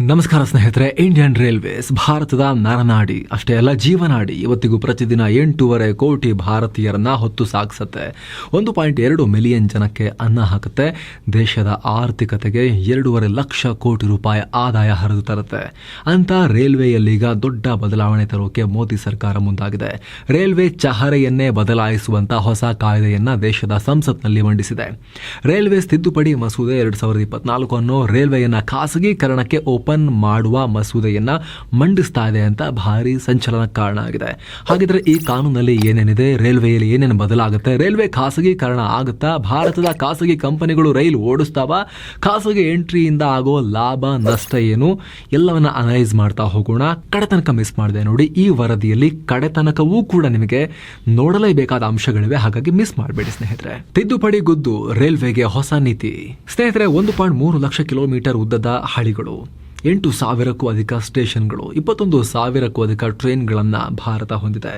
ನಮಸ್ಕಾರ ಸ್ನೇಹಿತರೆ Indian railways ಭಾರತದ ನರನಾಡಿ, ಅಷ್ಟೇ ಅಲ್ಲ ಜೀವನಾಡಿ, ಇವತ್ತಿಗೂ ಪ್ರತಿದಿನ ಎಂಟೂವರೆ ಕೋಟಿ ಭಾರತೀಯರನ್ನ ಹೊತ್ತು ಸಾಗಿಸುತ್ತೆ. ಒಂದು ಪಾಯಿಂಟ್ ಎರಡು ಮಿಲಿಯನ್ ಜನಕ್ಕೆ ಅನ್ನ ಹಾಕುತ್ತೆ. ದೇಶದ ಆರ್ಥಿಕತೆಗೆ ಎರಡೂವರೆ ಲಕ್ಷ ಕೋಟಿ ರೂಪಾಯಿ ಆದಾಯ ಹರಿದು ತರುತ್ತೆ. ಅಂತ ರೈಲ್ವೆಯಲ್ಲೀಗ ದೊಡ್ಡ ಬದಲಾವಣೆ ತರೋಕೆ ಮೋದಿ ಸರ್ಕಾರ ಮುಂದಾಗಿದೆ. ರೈಲ್ವೆ ಚಹರೆಯನ್ನೇ ಬದಲಾಯಿಸುವಂತ ಹೊಸ ಕಾಯ್ದೆಯನ್ನ ದೇಶದ ಸಂಸತ್ನಲ್ಲಿ ಮಂಡಿಸಿದೆ. ರೈಲ್ವೆ ತಿದ್ದುಪಡಿ ಮಸೂದೆ ಎರಡು ಸಾವಿರದ ಇಪ್ಪತ್ನಾಲ್ಕು ಅನ್ನೋ ರೈಲ್ವೆಯನ್ನ ಖಾಸಗೀಕರಣಕ್ಕೆ ಮಾಡುವ ಮಸೂದೆಯನ್ನ ಮಂಡಿಸ್ತಾ ಇದೆ ಅಂತ ಭಾರಿ ಸಂಚಲನ ಕಾರಣ ಆಗಿದೆ. ಹಾಗಿದ್ರೆ ಈ ಕಾನೂನಲ್ಲಿ ಏನೇನಿದೆ? ರೈಲ್ವೆಯಲ್ಲಿ ಏನೇನು ಬದಲಾಗುತ್ತೆ? ರೈಲ್ವೆ ಖಾಸಗೀಕರಣ ಆಗುತ್ತಾ? ಭಾರತದ ಖಾಸಗಿ ಕಂಪನಿಗಳು ರೈಲು ಓಡಿಸ್ತಾವ? ಖಾಸಗಿ ಎಂಟ್ರಿಯಿಂದ ಆಗೋ ಲಾಭ, ನಷ್ಟ ಏನು? ಎಲ್ಲವನ್ನ ಅನಲೈಸ್ ಮಾಡ್ತಾ ಹೋಗೋಣ. ಕಡೆತನಕ ಮಿಸ್ ಮಾಡಿದೆ ನೋಡಿ, ಈ ವರದಿಯಲ್ಲಿ ಕಡೆತನಕವೂ ಕೂಡ ನಿಮಗೆ ನೋಡಲೇಬೇಕಾದ ಅಂಶಗಳಿವೆ. ಹಾಗಾಗಿ ಮಿಸ್ ಮಾಡಬೇಡಿ ಸ್ನೇಹಿತರೆ. ತಿದ್ದುಪಡಿ ಗುದ್ದು ರೈಲ್ವೆಗೆ ಹೊಸ ನೀತಿ. ಸ್ನೇಹಿತರೆ, ಒಂದು ಪಾಯಿಂಟ್ ಮೂರು ಲಕ್ಷ ಕಿಲೋಮೀಟರ್ ಉದ್ದದ ಹಳಿಗಳು. ಎಂಟು ಸಾವಿರಕ್ಕೂ ಅಧಿಕ ಸ್ಟೇಷನ್ಗಳು, ಇಪ್ಪತ್ತೊಂದು ಸಾವಿರಕ್ಕೂ ಅಧಿಕ ಟ್ರೈನ್ಗಳನ್ನು ಭಾರತ ಹೊಂದಿದೆ.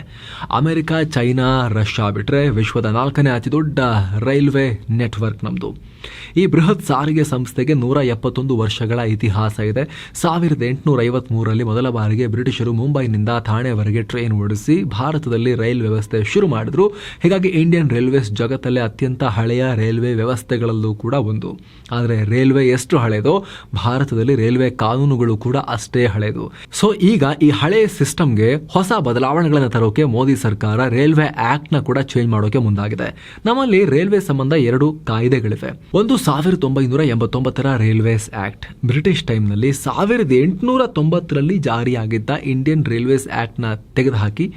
ಅಮೆರಿಕ, ಚೈನಾ, ರಷ್ಯಾ ಬಿಟ್ಟರೆ ವಿಶ್ವದ ನಾಲ್ಕನೇ ಅತಿ ದೊಡ್ಡ ರೈಲ್ವೆ ನೆಟ್ವರ್ಕ್ ನಮ್ಮದು ಈ ಬೃಹತ್ ಸಾರಿಗೆ ಸಂಸ್ಥೆಗೆ ನೂರ ಎಪ್ಪತ್ತೊಂದು ವರ್ಷಗಳ ಇತಿಹಾಸ ಇದೆ. ಸಾವಿರದ ಎಂಟುನೂರ ಐವತ್ಮೂರರಲ್ಲಿ ಮೊದಲ ಬಾರಿಗೆ ಬ್ರಿಟಿಷರು ಮುಂಬೈನಿಂದ ಥಾಣೆವರೆಗೆ ಟ್ರೈನ್ ಓಡಿಸಿ ಭಾರತದಲ್ಲಿ ರೈಲ್ ವ್ಯವಸ್ಥೆ ಶುರು ಮಾಡಿದ್ರು. ಹೀಗಾಗಿ ಇಂಡಿಯನ್ ರೈಲ್ವೇಸ್ ಜಗತ್ತಲ್ಲೇ ಅತ್ಯಂತ ಹಳೆಯ ರೈಲ್ವೆ ವ್ಯವಸ್ಥೆಗಳಲ್ಲೂ ಕೂಡ ಒಂದು. ಆದರೆ ರೈಲ್ವೆ ಎಷ್ಟು ಹಳೆಯದೋ, ಭಾರತದಲ್ಲಿ ರೈಲ್ವೆ ಕಾನೂನುಗಳು ಕೂಡ ಅಷ್ಟೇ ಹಳೆದು. ಸೊ ಈಗ ಈ ಹಳೆಯ ಸಿಸ್ಟಮ್ಗೆ ಹೊಸ ಬದಲಾವಣೆಗಳನ್ನು ತರೋಕೆ ಮೋದಿ ಸರ್ಕಾರ ರೈಲ್ವೆ ಆಕ್ಟ್ನ ಕೂಡ ಚೇಂಜ್ ಮಾಡೋಕೆ ಮುಂದಾಗಿದೆ. ನಮ್ಮಲ್ಲಿ ರೈಲ್ವೆ ಸಂಬಂಧ ಎರಡು ಕಾಯ್ದೆಗಳಿವೆ. ಒಂದು ಸಾವಿರದ ಒಂಬೈನೂರ ಎಂಬತ್ತೊಂಬತ್ತರ ರೈಲ್ವೇಸ್ ಆಕ್ಟ್. ಬ್ರಿಟಿಷ್ ಟೈಮ್ನಲ್ಲಿ ಸಾವಿರದ ಎಂಟುನೂರ ತೊಂಬತ್ತರಲ್ಲಿ ಜಾರಿಯಾಗಿದ್ದ ಇಂಡಿಯನ್ ರೈಲ್ವೇಸ್ ಆಕ್ಟ್ನ ತೆಗೆದುಹಾಕಿ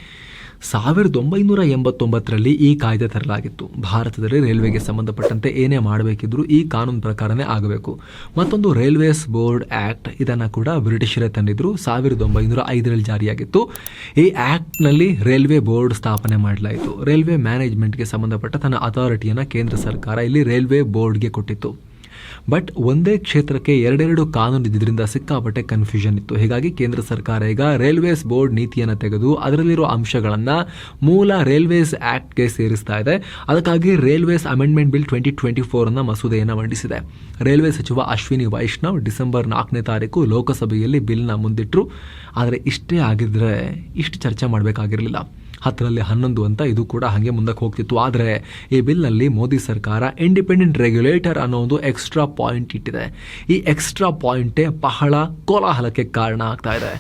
ಸಾವಿರದ ಒಂಬೈನೂರ ಎಂಬತ್ತೊಂಬತ್ತರಲ್ಲಿ ಈ ಕಾಯ್ದೆ ತರಲಾಗಿತ್ತು. ಭಾರತದಲ್ಲಿ ರೈಲ್ವೆಗೆ ಸಂಬಂಧಪಟ್ಟಂತೆ ಏನೇ ಮಾಡಬೇಕಿದ್ರೂ ಈ ಕಾನೂನು ಪ್ರಕಾರನೇ ಆಗಬೇಕು. ಮತ್ತೊಂದು ರೈಲ್ವೇಸ್ ಬೋರ್ಡ್ ಆಕ್ಟ್ ಇದನ್ನು ಕೂಡ ಬ್ರಿಟಿಷರೇ ತಂದಿದ್ರು. ಸಾವಿರದ ಒಂಬೈನೂರ ಐದರಲ್ಲಿ ಜಾರಿಯಾಗಿತ್ತು. ಈ ಆ್ಯಕ್ಟ್ನಲ್ಲಿ ರೈಲ್ವೆ ಬೋರ್ಡ್ ಸ್ಥಾಪನೆ ಮಾಡಲಾಯಿತು. ರೈಲ್ವೆ ಮ್ಯಾನೇಜ್ಮೆಂಟ್ಗೆ ಸಂಬಂಧಪಟ್ಟ ತನ್ನ ಅಥಾರಿಟಿಯನ್ನು ಕೇಂದ್ರ ಸರ್ಕಾರ ಇಲ್ಲಿ ರೈಲ್ವೆ ಬೋರ್ಡ್ಗೆ ಕೊಟ್ಟಿತ್ತು. ಬಟ್ ಒಂದೇ ಕ್ಷೇತ್ರಕ್ಕೆ ಎರಡೆರಡು ಕಾನೂನು ಇದ್ದಿದ್ದರಿಂದ ಸಿಕ್ಕಾಪಟ್ಟೆ ಕನ್ಫ್ಯೂಷನ್ ಇತ್ತು. ಹೀಗಾಗಿ ಕೇಂದ್ರ ಸರ್ಕಾರ ಈಗ ರೈಲ್ವೇಸ್ ಬೋರ್ಡ್ ನೀತಿಯನ್ನು ತೆಗೆದು ಅದರಲ್ಲಿರೋ ಅಂಶಗಳನ್ನು ಮೂಲ ರೈಲ್ವೇಸ್ ಆ್ಯಕ್ಟ್ಗೆ ಸೇರಿಸ್ತಾ ಇದೆ. ಅದಕ್ಕಾಗಿ railways amendment bill twenty twenty ಫೋರನ್ನು ಮಸೂದೆಯನ್ನು ಮಂಡಿಸಿದೆ. ರೈಲ್ವೆ ಸಚಿವ ಅಶ್ವಿನಿ ವೈಷ್ಣವ್ ಡಿಸೆಂಬರ್ ನಾಲ್ಕನೇ ತಾರೀಕು ಲೋಕಸಭೆಯಲ್ಲಿ ಬಿಲ್ನ ಮುಂದಿಟ್ಟರು ಆದರೆ ಇಷ್ಟೇ ಆಗಿದ್ರೆ ಇಷ್ಟು ಚರ್ಚೆ ಮಾಡಬೇಕಾಗಿರಲಿಲ್ಲ. ಹತ್ತರಲ್ಲಿ ಹನ್ನೊಂದು ಅಂತ ಇದು ಕೂಡ ಹಾಗೆ ಮುಂದಕ್ಕೆ ಹೋಗ್ತಿತ್ತು. ಆದರೆ ಈ ಬಿಲ್ನಲ್ಲಿ ಮೋದಿ ಸರ್ಕಾರ ಇಂಡಿಪೆಂಡೆಂಟ್ ರೆಗ್ಯುಲೇಟರ್ ಅನ್ನೋ ಒಂದು ಎಕ್ಸ್ಟ್ರಾ ಪಾಯಿಂಟ್ ಇಟ್ಟಿದೆ. ಈ ಎಕ್ಸ್ಟ್ರಾ ಪಾಯಿಂಟೇ ಬಹಳ ಕೋಲಾಹಲಕ್ಕೆ ಕಾರಣ ಆಗ್ತಾ ಇದೆ.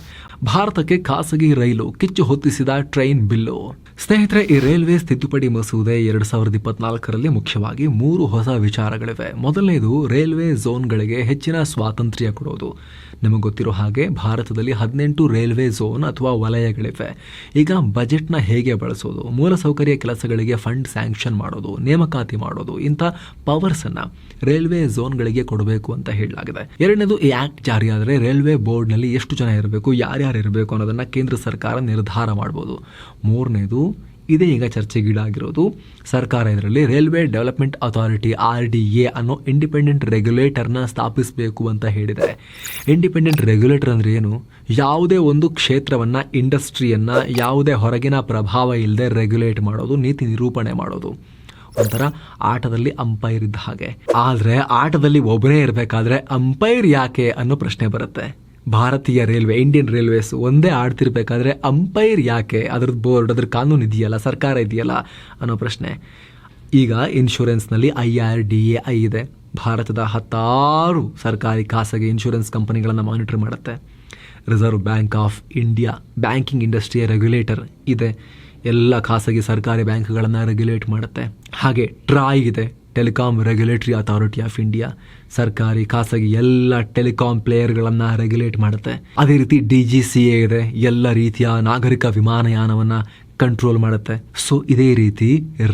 ಭಾರತಕ್ಕೆ ಖಾಸಗಿ ರೈಲು ಕಿಚ್ಚು ಹೊತ್ತಿಸಿದ ಟ್ರೈನ್ ಬಿಲ್ಲು. ಸ್ನೇಹಿತರೆ, ಈ ರೈಲ್ವೇಸ್ ತಿದ್ದುಪಡಿ ಮಸೂದೆ ಎರಡು ಸಾವಿರದ ಇಪ್ಪತ್ನಾಲ್ಕರಲ್ಲಿ ಮುಖ್ಯವಾಗಿ ಮೂರು ಹೊಸ ವಿಚಾರಗಳಿವೆ. ಮೊದಲನೇದು, ರೈಲ್ವೆ ಝೋನ್ಗಳಿಗೆ ಹೆಚ್ಚಿನ ಸ್ವಾತಂತ್ರ್ಯ ಕೊಡೋದು. ನಿಮಗೆ ಗೊತ್ತಿರೋ ಹಾಗೆ, ಭಾರತದಲ್ಲಿ ಹದಿನೆಂಟು ರೈಲ್ವೆ ಝೋನ್ ಅಥವಾ ವಲಯಗಳಿವೆ. ಈಗ ಬಜೆಟ್ನ ಹೇಗೆ ಬಳಸೋದು? ಮೂಲಸೌಕರ್ಯ ಕೆಲಸಗಳಿಗೆ ಫಂಡ್ ಸ್ಯಾಂಕ್ಷನ್ ಮಾಡೋದು, ನೇಮಕಾತಿ ಮಾಡೋದು, ಇಂಥ ಪವರ್ಸನ್ನು ರೈಲ್ವೆ ಝೋನ್ಗಳಿಗೆ ಕೊಡಬೇಕು ಅಂತ ಹೇಳಲಾಗಿದೆ. ಎರಡನೇದು, ಈ ಆ್ಯಕ್ಟ್ ಜಾರಿಯಾದರೆ ರೈಲ್ವೆ ಬೋರ್ಡ್ನಲ್ಲಿ ಎಷ್ಟು ಜನ ಇರಬೇಕು, ಯಾರ್ಯಾರು ಇರಬೇಕು ಅನ್ನೋದನ್ನು ಕೇಂದ್ರ ಸರ್ಕಾರ ನಿರ್ಧಾರ ಮಾಡ್ಬೋದು. ಮೂರನೇದು ಇದೇ ಈಗ ಚರ್ಚೆಗೀಡಾಗಿರೋದು ಸರ್ಕಾರ ಇದರಲ್ಲಿ railway development authority R D A ಅನ್ನೋ ಇಂಡಿಪೆಂಡೆಂಟ್ ರೆಗ್ಯುಲೇಟರ್ನ ಸ್ಥಾಪಿಸಬೇಕು ಅಂತ ಹೇಳಿದ್ದಾರೆ. ಇಂಡಿಪೆಂಡೆಂಟ್ ರೆಗ್ಯುಲೇಟರ್ ಅಂದರೆ ಏನು? ಯಾವುದೇ ಒಂದು ಕ್ಷೇತ್ರವನ್ನು ಇಂಡಸ್ಟ್ರಿಯನ್ನು ಯಾವುದೇ ಹೊರಗಿನ ಪ್ರಭಾವ ಇಲ್ಲದೆ ರೆಗ್ಯುಲೇಟ್ ಮಾಡೋದು, ನೀತಿ ನಿರೂಪಣೆ ಮಾಡೋದು. ಒಂಥರ ಆಟದಲ್ಲಿ ಅಂಪೈರ್ ಇದ್ದ ಹಾಗೆ. ಆದರೆ ಆಟದಲ್ಲಿ ಒಬ್ಬರೇ ಇರಬೇಕಾದ್ರೆ ಅಂಪೈರ್ ಯಾಕೆ ಅನ್ನೋ ಪ್ರಶ್ನೆ ಬರುತ್ತೆ. ಭಾರತೀಯ ರೈಲ್ವೆ ಇಂಡಿಯನ್ ರೈಲ್ವೇಸ್ ಒಂದೇ ಆಡ್ತಿರ್ಬೇಕಾದ್ರೆ ಅಂಪೈರ್ ಯಾಕೆ? ಅದ್ರದ್ದು ಬೋರ್ಡ್ ಅದ್ರ ಕಾನೂನು ಇದೆಯಲ್ಲ, ಸರ್ಕಾರ ಇದೆಯಲ್ಲ ಅನ್ನೋ ಪ್ರಶ್ನೆ. ಈಗ ಇನ್ಶೂರೆನ್ಸ್ನಲ್ಲಿ I R D A I ಇದೆ. ಭಾರತದ ಹತ್ತಾರು ಸರ್ಕಾರಿ ಖಾಸಗಿ ಇನ್ಶೂರೆನ್ಸ್ ಕಂಪನಿಗಳನ್ನು ಮಾನಿಟರ್ ಮಾಡುತ್ತೆ. Reserve Bank of India banking ಇಂಡಸ್ಟ್ರಿಯ regulator ಇದೆ. ಎಲ್ಲ ಖಾಸಗಿ ಸರ್ಕಾರಿ ಬ್ಯಾಂಕ್ಗಳನ್ನು ರೆಗ್ಯುಲೇಟ್ ಮಾಡುತ್ತೆ. ಹಾಗೆ ಟ್ರಾಯ್ ಇದೆ. Telecom regulatory authority of India ಸರ್ಕಾರಿ, ಖಾಸಗಿ ಎಲ್ಲ ಟೆಲಿಕಾಂ ಪ್ಲೇಯರ್ಗಳನ್ನು ರೆಗ್ಯುಲೇಟ್ ಮಾಡುತ್ತೆ. ಅದೇ ರೀತಿ ಡಿ ಜಿ ಸಿ ಎ ಇದೆ, ಎಲ್ಲ ರೀತಿಯ ನಾಗರಿಕ ವಿಮಾನಯಾನವನ್ನು ಕಂಟ್ರೋಲ್ ಮಾಡುತ್ತೆ. ಸೊ ಇದೇ ರೀತಿ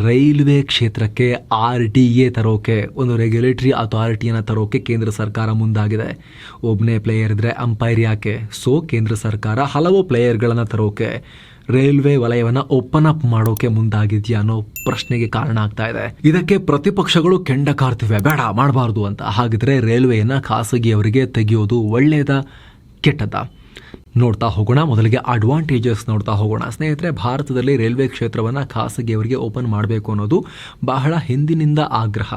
ರೈಲ್ವೆ ಕ್ಷೇತ್ರಕ್ಕೆ ಆರ್ ಟಿ ಎ ತರೋಕೆ, ಒಂದು ರೆಗ್ಯುಲೇಟರಿ ಅಥಾರಿಟಿಯನ್ನು ತರೋಕೆ ಕೇಂದ್ರ ಸರ್ಕಾರ ಮುಂದಾಗಿದೆ. ಒಬ್ಬನೇ ಪ್ಲೇಯರ್ ಇದ್ರೆ ಅಂಪೈರ್ ಯಾಕೆ? ಸೊ ಕೇಂದ್ರ ಸರ್ಕಾರ ಹಲವು ಪ್ಲೇಯರ್ಗಳನ್ನು ತರೋಕೆ ರೈಲ್ವೆ ವಲಯವನ್ನ ಓಪನ್ ಅಪ್ ಮಾಡೋಕೆ ಮುಂದಾಗಿದ್ಯಾ ಅನ್ನೋ ಪ್ರಶ್ನೆಗೆ ಕಾರಣ ಆಗ್ತಾ ಇದೆ. ಇದಕ್ಕೆ ಪ್ರತಿಪಕ್ಷಗಳು ಕೆಂಡ ಕಾರ್ತಿವೆ ಬೇಡ, ಮಾಡಬಾರ್ದು ಅಂತ. ಹಾಗಿದ್ರೆ ರೈಲ್ವೆಯನ್ನ ಖಾಸಗಿಯವರಿಗೆ ತೆಗೆಯೋದು ಒಳ್ಳೆಯದ ಕೆಟ್ಟದ ನೋಡ್ತಾ ಹೋಗೋಣ. ಮೊದಲಿಗೆ ಅಡ್ವಾಂಟೇಜಸ್ ನೋಡ್ತಾ ಹೋಗೋಣ. ಸ್ನೇಹಿತರೆ, ಭಾರತದಲ್ಲಿ ರೈಲ್ವೆ ಕ್ಷೇತ್ರವನ್ನು ಖಾಸಗಿಯವರಿಗೆ ಓಪನ್ ಮಾಡಬೇಕು ಅನ್ನೋದು ಬಹಳ ಹಿಂದಿನಿಂದ ಆಗ್ರಹ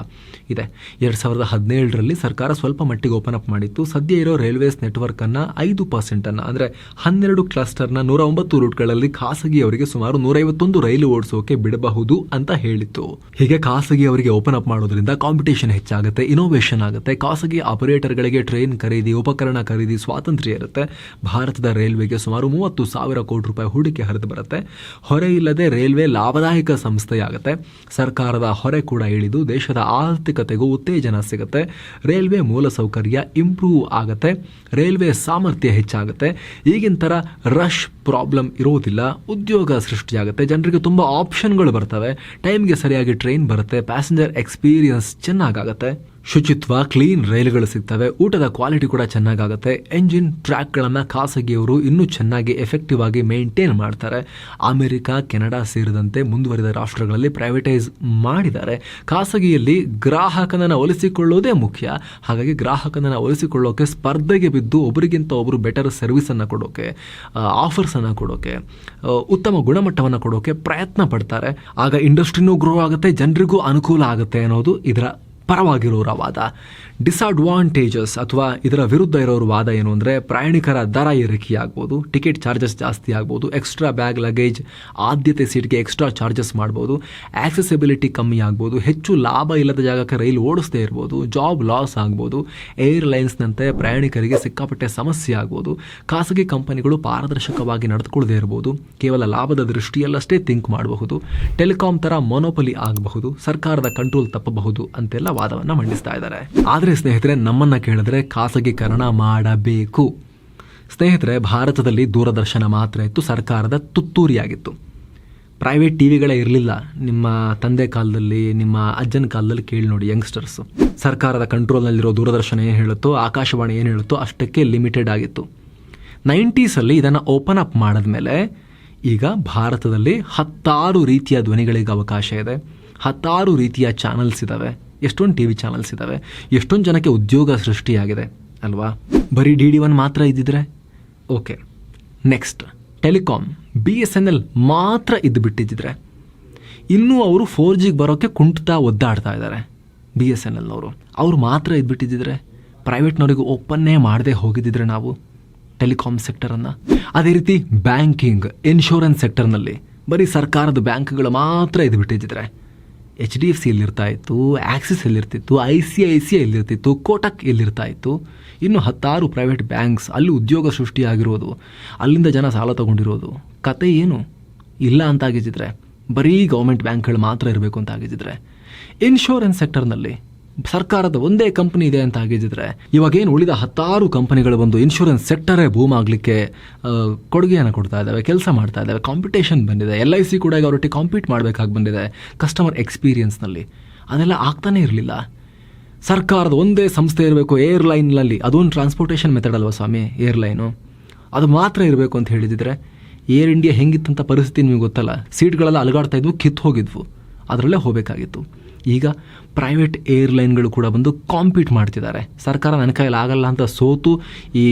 ಇದೆ. ಎರಡು ಸಾವಿರದ ಹದಿನೇಳರಲ್ಲಿ ಸರ್ಕಾರ ಸ್ವಲ್ಪ ಮಟ್ಟಿಗೆ ಓಪನ್ ಅಪ್ ಮಾಡಿತ್ತು. ಸದ್ಯ ಇರೋ ರೈಲ್ವೇಸ್ ನೆಟ್ವರ್ಕನ್ನು ಐದು ಪರ್ಸೆಂಟನ್ನು ಅಂದರೆ ಹನ್ನೆರಡು ಕ್ಲಸ್ಟರ್ನ ನೂರ ಒಂಬತ್ತು ರೂಟ್ಗಳಲ್ಲಿ ಖಾಸಗಿಯವರಿಗೆ ಸುಮಾರು ನೂರೈವತ್ತೊಂದು ರೈಲು ಓಡಿಸೋಕೆ ಬಿಡಬಹುದು ಅಂತ ಹೇಳಿತ್ತು. ಹೀಗೆ ಖಾಸಗಿಯವರಿಗೆ ಓಪನ್ ಅಪ್ ಮಾಡೋದ್ರಿಂದ ಕಾಂಪಿಟೇಷನ್ ಹೆಚ್ಚಾಗುತ್ತೆ ಇನೋವೇಷನ್ ಆಗುತ್ತೆ. ಖಾಸಗಿ ಆಪರೇಟರ್ಗಳಿಗೆ ಟ್ರೈನ್ ಖರೀದಿ, ಉಪಕರಣ ಖರೀದಿ ಸ್ವಾತಂತ್ರ್ಯ ಇರುತ್ತೆ. ಭಾರತದ ರೈಲ್ವೆಗೆ ಸುಮಾರು ಮೂವತ್ತು ಸಾವಿರ ಕೋಟಿ ರೂಪಾಯಿ ಹೂಡಿಕೆ ಹರಿದು ಬರುತ್ತೆ. ಹೊರೆ ಇಲ್ಲದೆ ರೈಲ್ವೆ ಲಾಭದಾಯಕ ಸಂಸ್ಥೆಯಾಗುತ್ತೆ. ಸರ್ಕಾರದ ಹೊರೆ ಕೂಡ ಇಳಿದು ದೇಶದ ಆರ್ಥಿಕತೆಗೂ ಉತ್ತೇಜನ ಸಿಗುತ್ತೆ. ರೈಲ್ವೆ ಮೂಲಸೌಕರ್ಯ ಇಂಪ್ರೂವ್ ಆಗುತ್ತೆ. ರೈಲ್ವೆ ಸಾಮರ್ಥ್ಯ ಹೆಚ್ಚಾಗುತ್ತೆ. ಈಗಿನ ಥರ ರಶ್ ಪ್ರಾಬ್ಲಮ್ ಇರೋದಿಲ್ಲ. ಉದ್ಯೋಗ ಸೃಷ್ಟಿಯಾಗುತ್ತೆ. ಜನರಿಗೆ ತುಂಬ ಆಪ್ಷನ್ಗಳು ಬರ್ತವೆ. ಟೈಮ್ಗೆ ಸರಿಯಾಗಿ ಟ್ರೈನ್ ಬರುತ್ತೆ. ಪ್ಯಾಸೆಂಜರ್ ಎಕ್ಸ್ಪೀರಿಯನ್ಸ್ ಚೆನ್ನಾಗಾಗುತ್ತೆ. ಶುಚಿತ್ವ ಕ್ಲೀನ್ ರೈಲುಗಳು ಸಿಗ್ತವೆ. ಊಟದ ಕ್ವಾಲಿಟಿ ಕೂಡ ಚೆನ್ನಾಗಾಗುತ್ತೆ. ಎಂಜಿನ್ ಟ್ರ್ಯಾಕ್ಗಳನ್ನು ಖಾಸಗಿಯವರು ಇನ್ನೂ ಚೆನ್ನಾಗಿ ಎಫೆಕ್ಟಿವ್ ಆಗಿ ಮೇಂಟೈನ್ ಮಾಡ್ತಾರೆ. ಅಮೆರಿಕ, ಕೆನಡಾ ಸೇರಿದಂತೆ ಮುಂದುವರಿದ ರಾಷ್ಟ್ರಗಳಲ್ಲಿ ಪ್ರೈವೇಟೈಸ್ ಮಾಡಿದ್ದಾರೆ. ಖಾಸಗಿಯಲ್ಲಿ ಗ್ರಾಹಕನನ್ನು ಒಲಿಸಿಕೊಳ್ಳೋದೇ ಮುಖ್ಯ. ಹಾಗಾಗಿ ಗ್ರಾಹಕನನ್ನು ಒಲಿಸಿಕೊಳ್ಳೋಕೆ ಸ್ಪರ್ಧೆಗೆ ಬಿದ್ದು ಒಬ್ಬರಿಗಿಂತ ಒಬ್ಬರು ಬೆಟರ್ ಸರ್ವಿಸನ್ನು ಕೊಡೋಕೆ ಆಫರ್ಸನ್ನು ಕೊಡೋಕೆ ಉತ್ತಮ ಗುಣಮಟ್ಟವನ್ನು ಕೊಡೋಕೆ ಪ್ರಯತ್ನ ಪಡ್ತಾರೆ. ಆಗ ಇಂಡಸ್ಟ್ರಿನೂ ಗ್ರೋ ಆಗುತ್ತೆ, ಜನರಿಗೂ ಅನುಕೂಲ ಆಗುತ್ತೆ ಅನ್ನೋದು ಇದರ ಪರವಾಗಿರೋರ ವಾದ. ಡಿಸ್ಅಡ್ವಾಂಟೇಜಸ್ ಅಥವಾ ಇದರ ವಿರುದ್ಧ ಇರೋರ ವಾದ ಏನು ಅಂದರೆ ಪ್ರಯಾಣಿಕರ ದರ ಏರಿಕೆ ಆಗ್ಬೋದು ಟಿಕೆಟ್ ಚಾರ್ಜಸ್ ಜಾಸ್ತಿ ಆಗ್ಬೋದು ಎಕ್ಸ್ಟ್ರಾ ಬ್ಯಾಗ್ ಲಗೇಜ್ ಆದ್ಯತೆ ಸೀಟ್ಗೆ ಎಕ್ಸ್ಟ್ರಾ ಚಾರ್ಜಸ್ ಮಾಡ್ಬೋದು ಆಕ್ಸೆಸಿಬಿಲಿಟಿ ಕಮ್ಮಿ ಆಗ್ಬೋದು, ಹೆಚ್ಚು ಲಾಭ ಇಲ್ಲದ ಜಾಗಕ್ಕೆ ರೈಲು ಓಡಿಸದೇ ಇರ್ಬೋದು ಜಾಬ್ ಲಾಸ್ ಆಗ್ಬೋದು ಏರ್ಲೈನ್ಸ್ನಂತೆ ಪ್ರಯಾಣಿಕರಿಗೆ ಸಿಕ್ಕಾಪಟ್ಟೆ ಸಮಸ್ಯೆ ಆಗ್ಬೋದು, ಖಾಸಗಿ ಕಂಪನಿಗಳು ಪಾರದರ್ಶಕವಾಗಿ ನಡೆದುಕೊಳ್ಳದೇ ಇರ್ಬೋದು, ಕೇವಲ ಲಾಭದ ದೃಷ್ಟಿಯಲ್ಲಷ್ಟೇ ಥಿಂಕ್ ಮಾಡಬಹುದು ಟೆಲಿಕಾಂ ಥರ ಮೊನೋಪಲಿ ಆಗಬಹುದು, ಸರ್ಕಾರದ ಕಂಟ್ರೋಲ್ ತಪ್ಪಬಹುದು ಅಂತೆಲ್ಲ ವಾದವನ್ನು ಮಂಡಿಸ್ತಾ ಇದ್ದಾರೆ. ಆದರೆ ಸ್ನೇಹಿತರೆ, ನಮ್ಮನ್ನ ಕೇಳಿದ್ರೆ ಖಾಸಗೀಕರಣ ಮಾಡಬೇಕು. ಸ್ನೇಹಿತರೆ, ಭಾರತದಲ್ಲಿ ದೂರದರ್ಶನ ಮಾತ್ರ ಇತ್ತು, ಸರ್ಕಾರದ ತುತ್ತೂರಿಯಾಗಿತ್ತು. ಪ್ರೈವೇಟ್ ಟಿ ವಿಗಳೇ ಇರಲಿಲ್ಲ. ನಿಮ್ಮ ತಂದೆ ಕಾಲದಲ್ಲಿ, ನಿಮ್ಮ ಅಜ್ಜನ ಕಾಲದಲ್ಲಿ ಕೇಳಿ ನೋಡಿ ಯಂಗ್ಸ್ಟರ್ಸು ಸರ್ಕಾರದ ಕಂಟ್ರೋಲ್ನಲ್ಲಿರೋ ದೂರದರ್ಶನ ಏನು ಹೇಳುತ್ತೋ, ಆಕಾಶವಾಣಿ ಏನು ಹೇಳುತ್ತೋ ಅಷ್ಟಕ್ಕೆ ಲಿಮಿಟೆಡ್ ಆಗಿತ್ತು. ನೈಂಟೀಸಲ್ಲಿ ಇದನ್ನು ಓಪನ್ ಅಪ್ ಮಾಡಿದ ಮೇಲೆ ಈಗ ಭಾರತದಲ್ಲಿ ಹತ್ತಾರು ರೀತಿಯ ಧ್ವನಿಗಳಿಗೆ ಅವಕಾಶ ಇದೆ. ಹತ್ತಾರು ರೀತಿಯ ಚಾನಲ್ಸ್ ಇದ್ದಾವೆ ಎಷ್ಟೊಂದು ಟಿ ವಿ ಚಾನಲ್ಸ್ ಇದ್ದಾವೆ ಎಷ್ಟೊಂದು ಜನಕ್ಕೆ ಉದ್ಯೋಗ ಸೃಷ್ಟಿಯಾಗಿದೆ, ಅಲ್ವಾ? ಬರೀ ಡಿ ಡಿ ಒನ್ ಮಾತ್ರ ಇದ್ದಿದ್ರೆ? Okay, next telecom B S N L ಮಾತ್ರ ಇದ್ದು ಬಿಟ್ಟಿದ್ದಿದ್ರೆ ಇನ್ನೂ ಅವರು ಫೋರ್ ಜಿಗೆ ಬರೋಕ್ಕೆ ಕುಂಟ್ತಾ ಒದ್ದಾಡ್ತಾ ಇದ್ದಾರೆ ಬಿ ಎಸ್ ಎನ್ ಎಲ್ನವರು. ಅವ್ರು ಮಾತ್ರ ಇದ್ಬಿಟ್ಟಿದ್ದಿದ್ರೆ, ಪ್ರೈವೇಟ್ನವರಿಗೂ ಓಪನ್ನೇ ಮಾಡದೆ ಹೋಗಿದ್ದಿದ್ರೆ ನಾವು ಟೆಲಿಕಾಮ್ ಸೆಕ್ಟರನ್ನು. ಅದೇ ರೀತಿ ಬ್ಯಾಂಕಿಂಗ್, ಇನ್ಶೂರೆನ್ಸ್ ಸೆಕ್ಟರ್ನಲ್ಲಿ, ಬರೀ ಸರ್ಕಾರದ ಬ್ಯಾಂಕ್ಗಳು ಮಾತ್ರ ಇದ್ಬಿಟ್ಟಿದ್ದಿದ್ರೆ ಎಚ್ ಡಿ ಎಫ್ ಸಿ ಎಲ್ಲಿರ್ತಾ ಇತ್ತು ಆಕ್ಸಿಸ್ ಎಲ್ಲಿರ್ತಿತ್ತು ಐ ಸಿ ಐ ಸಿ ಎಲ್ಲಿರ್ತಿತ್ತು ಕೋಟಕ್ ಎಲ್ಲಿರ್ತಾ ಇತ್ತು ಇನ್ನು ಹತ್ತಾರು ಪ್ರೈವೇಟ್ ಬ್ಯಾಂಕ್ಸ್ ಅಲ್ಲಿ ಉದ್ಯೋಗ ಸೃಷ್ಟಿಯಾಗಿರೋದು, ಅಲ್ಲಿಂದ ಜನ ಸಾಲ ತಗೊಂಡಿರೋದು. ಕತೆ ಏನು? ಇಲ್ಲ ಅಂತ ಆಗಿದ್ದರೆ ಬರೀ ಗೌರ್ಮೆಂಟ್ ಬ್ಯಾಂಕ್ಗಳು ಮಾತ್ರ ಇರಬೇಕು ಅಂತ ಆಗಿದ್ದರೆ ಇನ್ಶೂರೆನ್ಸ್ ಸೆಕ್ಟರ್ನಲ್ಲಿ ಸರ್ಕಾರದ ಒಂದೇ ಕಂಪನಿ ಇದೆ ಅಂತ ಆಗಿದ್ದಿದ್ರೆ ಇವಾಗೇನು ಉಳಿದ ಹತ್ತಾರು ಕಂಪನಿಗಳು ಬಂದು ಇನ್ಶೂರೆನ್ಸ್ ಸೆಕ್ಟರೇ ಬೂಮ್ ಆಗಲಿಕ್ಕೆ ಕೊಡುಗೆಯನ್ನು ಕೊಡ್ತಾ ಇದ್ದಾವೆ ಕೆಲಸ ಮಾಡ್ತಾ ಇದ್ದಾವೆ ಕಾಂಪಿಟೇಷನ್ ಬಂದಿದೆ. ಎಲ್ ಐ ಸಿ ಕೂಡ ಈಗ ಅವರೊಟ್ಟಿಗೆ ಕಾಂಪೀಟ್ ಮಾಡಬೇಕಾಗಿ ಬಂದಿದೆ ಕಸ್ಟಮರ್ ಎಕ್ಸ್ಪೀರಿಯನ್ಸ್ನಲ್ಲಿ ಅದೆಲ್ಲ ಆಗ್ತಾನೇ ಇರಲಿಲ್ಲ. ಸರ್ಕಾರದ ಒಂದೇ ಸಂಸ್ಥೆ ಇರಬೇಕು ಏರ್ಲೈನ್ನಲ್ಲಿ ಅದೊಂದು ಟ್ರಾನ್ಸ್ಪೋರ್ಟೇಷನ್ ಮೆಥಡ್ ಅಲ್ವಾ ಸ್ವಾಮಿ ಏರ್ಲೈನು ಅದು ಮಾತ್ರ ಇರಬೇಕು ಅಂತ ಹೇಳಿದಿದ್ರೆ ಏರ್ ಇಂಡಿಯಾ ಹೆಂಗಿತ್ತಂತ ಪರಿಸ್ಥಿತಿ ನಿಮಗೆ ಗೊತ್ತಲ್ಲ? ಸೀಟ್ಗಳೆಲ್ಲ ಅಲಗಾಡ್ತಾ ಇದ್ವು, ಕಿತ್ತು ಹೋಗಿದ್ವು. ಅದರಲ್ಲೇ ಹೋಗಬೇಕಾಗಿತ್ತು. ಈಗ ಪ್ರೈವೇಟ್ ಏರ್ಲೈನ್ಗಳು ಕೂಡ ಬಂದು ಕಾಂಪೀಟ್ ಮಾಡ್ತಿದ್ದಾರೆ. ಸರ್ಕಾರ ನನ್ನ ಕೈಯಲ್ಲಿ ಆಗಲ್ಲ ಅಂತ ಸೋತು ಈ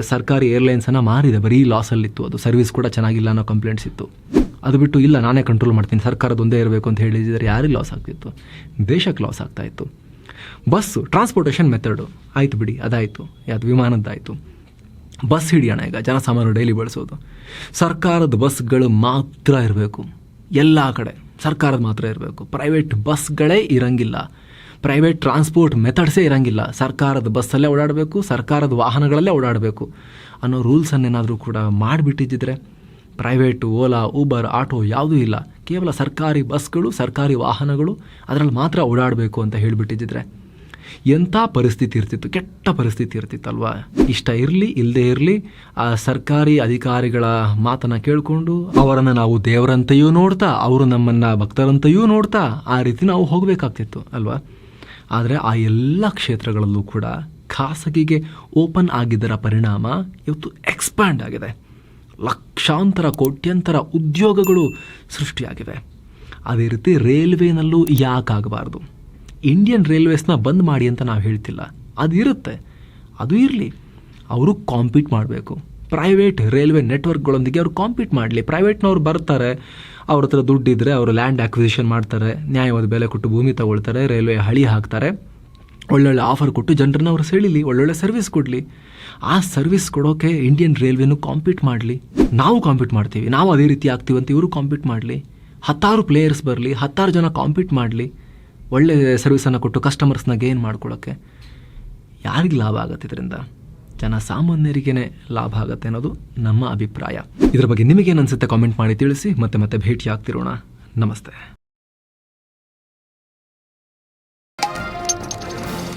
ಸರ್ಕಾರಿ ಏರ್ಲೈನ್ಸನ್ನು ಮಾರಿದೆ. ಬರೀ ಲಾಸಲ್ಲಿತ್ತು ಅದು. ಸರ್ವಿಸ್ ಕೂಡ ಚೆನ್ನಾಗಿಲ್ಲ ಅನ್ನೋ ಕಂಪ್ಲೇಂಟ್ಸ್ ಇತ್ತು. ಅದು ಬಿಟ್ಟು ಇಲ್ಲ, ನಾನೇ ಕಂಟ್ರೋಲ್ ಮಾಡ್ತೀನಿ. ಸರ್ಕಾರದ ಒಂದೇ ಇರಬೇಕು ಅಂತ ಹೇಳಿದರೆ ಯಾರಿಗೆ ಲಾಸ್ ಆಗ್ತಿತ್ತು? ದೇಶಕ್ಕೆ ಲಾಸ್ ಆಗ್ತಾ ಇತ್ತು. ಬಸ್ಸು ಟ್ರಾನ್ಸ್ಪೋರ್ಟೇಷನ್ ಮೆಥಡು ಆಯಿತು ಬಿಡಿ, ಅದಾಯಿತು. ಯಾವುದು ವಿಮಾನದ್ದಾಯಿತು. ಬಸ್ ಹಿಡಿಯೋಣ ಈಗ. ಜನಸಾಮಾನ್ಯರು ಡೈಲಿ ಬಳಸೋದು. ಸರ್ಕಾರದ ಬಸ್ಗಳು ಮಾತ್ರ ಇರಬೇಕು. ಎಲ್ಲ ಕಡೆ. ಸರ್ಕಾರದ ಮಾತ್ರ ಇರಬೇಕು. ಪ್ರೈವೇಟ್ ಬಸ್ಗಳೇ ಇರಂಗಿಲ್ಲ. ಪ್ರೈವೇಟ್ ಟ್ರಾನ್ಸ್ಪೋರ್ಟ್ ಮೆಥಡ್ಸೇ ಇರಂಗಿಲ್ಲ. ಸರ್ಕಾರದ ಬಸ್ಸಲ್ಲೇ ಓಡಾಡಬೇಕು, ಸರ್ಕಾರದ ವಾಹನಗಳಲ್ಲೇ ಓಡಾಡಬೇಕು. ಅನ್ನೋ ರೂಲ್ಸನ್ನೇನಾದರೂ ಕೂಡ ಮಾಡಿಬಿಟ್ಟಿದ್ದರೆ ಪ್ರೈವೇಟು ಓಲಾ ಊಬರ್ ಆಟೋ ಯಾವುದೂ ಇಲ್ಲ. ಕೇವಲ ಸರ್ಕಾರಿ ಬಸ್ಗಳು ಸರ್ಕಾರಿ ವಾಹನಗಳು ಅದರಲ್ಲಿ ಮಾತ್ರ ಓಡಾಡಬೇಕು ಅಂತ ಹೇಳಿಬಿಟ್ಟಿದ್ದಿದ್ರೆ. ಎಂಥ ಪರಿಸ್ಥಿತಿ ಇರ್ತಿತ್ತು, ಕೆಟ್ಟ ಪರಿಸ್ಥಿತಿ ಇರ್ತಿತ್ತಲ್ವಾ? ಇಷ್ಟ ಇರಲಿ ಇಲ್ಲದೆ ಇರಲಿ, ಆ ಸರ್ಕಾರಿ ಅಧಿಕಾರಿಗಳ ಮಾತನ್ನು ಕೇಳಿಕೊಂಡು ಅವರನ್ನು ನಾವು ದೇವರಂತೆಯೂ ನೋಡ್ತಾ, ಅವರು ನಮ್ಮನ್ನು ಭಕ್ತರಂತೆಯೂ ನೋಡ್ತಾ ಆ ರೀತಿ ನಾವು ಹೋಗಬೇಕಾಗ್ತಿತ್ತು ಅಲ್ವಾ? ಆದರೆ ಆ ಎಲ್ಲ ಕ್ಷೇತ್ರಗಳಲ್ಲೂ ಕೂಡ ಖಾಸಗಿಗೆ ಓಪನ್ ಆಗಿದ್ದರ ಪರಿಣಾಮ ಇವತ್ತು ಎಕ್ಸ್ಪ್ಯಾಂಡ್ ಆಗಿದೆ. ಲಕ್ಷಾಂತರ, ಕೋಟ್ಯಂತರ ಉದ್ಯೋಗಗಳು ಸೃಷ್ಟಿಯಾಗಿವೆ. ಅದೇ ರೀತಿ ರೈಲ್ವೆನಲ್ಲೂ ಯಾಕಾಗಬಾರ್ದು ಇಂಡಿಯನ್ ರೈಲ್ವೇಸ್ನ ಬಂದ್ ಮಾಡಿ ಅಂತ ನಾವು ಹೇಳ್ತಿಲ್ಲ. ಅದು ಇರುತ್ತೆ. ಅದು ಇರಲಿ. ಅವರು ಕಾಂಪೀಟ್ ಮಾಡಬೇಕು. ಪ್ರೈವೇಟ್ ರೈಲ್ವೆ ನೆಟ್ವರ್ಕ್ಗಳೊಂದಿಗೆ ಅವರು ಕಾಂಪೀಟ್ ಮಾಡಲಿ. ಪ್ರೈವೇಟ್ನವ್ರು ಬರ್ತಾರೆ. ಅವ್ರ ಹತ್ರ ದುಡ್ಡಿದ್ರೆ ಅವರು ಲ್ಯಾಂಡ್ ಆಕ್ವಿಸಿಷನ್ ಮಾಡ್ತಾರೆ. ನ್ಯಾಯವಾದ ಬೆಲೆ ಕೊಟ್ಟು ಭೂಮಿ ತಗೊಳ್ತಾರೆ. ರೈಲ್ವೆ ಹಳಿ ಹಾಕ್ತಾರೆ. ಒಳ್ಳೊಳ್ಳೆ ಆಫರ್ ಕೊಟ್ಟು ಜನರನ್ನ ಅವ್ರು ಸೆಳೀಲಿ. ಒಳ್ಳೊಳ್ಳೆ ಸರ್ವಿಸ್ ಕೊಡಲಿ. ಆ ಸರ್ವಿಸ್ ಕೊಡೋಕೆ ಇಂಡಿಯನ್ ರೈಲ್ವೆನೂ ಕಾಂಪೀಟ್ ಮಾಡಲಿ. ನಾವು ಕಾಂಪೀಟ್ ಮಾಡ್ತೀವಿ. ನಾವು ಅದೇ ರೀತಿ ಆಗ್ತೀವಿ ಅಂತ ಇವರು ಕಾಂಪೀಟ್ ಮಾಡಲಿ. ಹತ್ತಾರು ಪ್ಲೇಯರ್ಸ್ ಬರಲಿ. ಹತ್ತಾರು ಜನ ಕಾಂಪೀಟ್ ಮಾಡಲಿ. ಒಳ್ಳೆ ಸರ್ವಿಸನ್ನು ಕೊಟ್ಟು ಕಸ್ಟಮರ್ಸ್ನ ಗೇನ್ ಮಾಡ್ಕೊಳ್ಳೋಕ್ಕೆ ಯಾರಿಗೆ ಲಾಭ ಆಗುತ್ತೆ ಇದರಿಂದ? ಜನ ಸಾಮಾನ್ಯರಿಗೇ ಲಾಭ ಆಗುತ್ತೆ ಅನ್ನೋದು ನಮ್ಮ ಅಭಿಪ್ರಾಯ. ಇದರ ಬಗ್ಗೆ ನಿಮಗೇನು ಅನಿಸುತ್ತೆ ಕಾಮೆಂಟ್ ಮಾಡಿ ತಿಳಿಸಿ, ಮತ್ತೆ ಮತ್ತೆ ಭೇಟಿ ಆಗ್ತಿರೋಣ ನಮಸ್ತೆ.